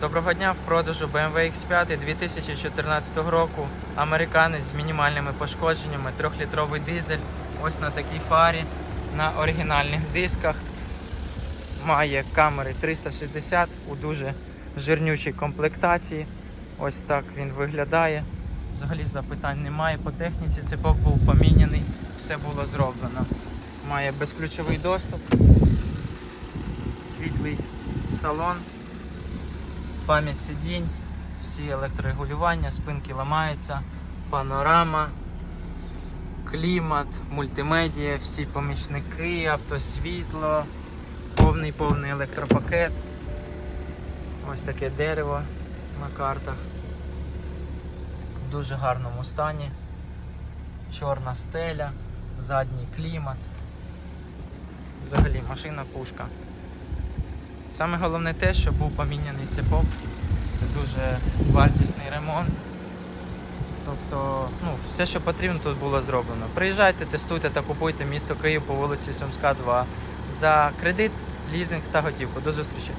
Доброго дня в продажу BMW X5 2014 року. Американець з мінімальними пошкодженнями, 3-літровий дизель. Ось на такій фарі, на оригінальних дисках. Має камери 360 у дуже жирнючій комплектації. Ось так він виглядає. Взагалі запитань немає по техніці. Цепок був поміняний, все було зроблено. Має безключовий доступ, світлий салон пам'ять сидінь, всі електрорегулювання, спинки ламаються, панорама, клімат, мультимедіа, всі помічники, автосвітло, повний повний електропакет. Ось таке дерево на картах. В дуже гарному стані. Чорна стеля, задній клімат. Взагалі машина пушка. Саме головне те, що був поміняний цепок. Це дуже вартісний ремонт. Тобто, ну, все, що потрібно, тут було зроблено. Приїжджайте, тестуйте та купуйте місто Київ по вулиці Сумська, 2 за кредит, лізинг та готівку. До зустрічі!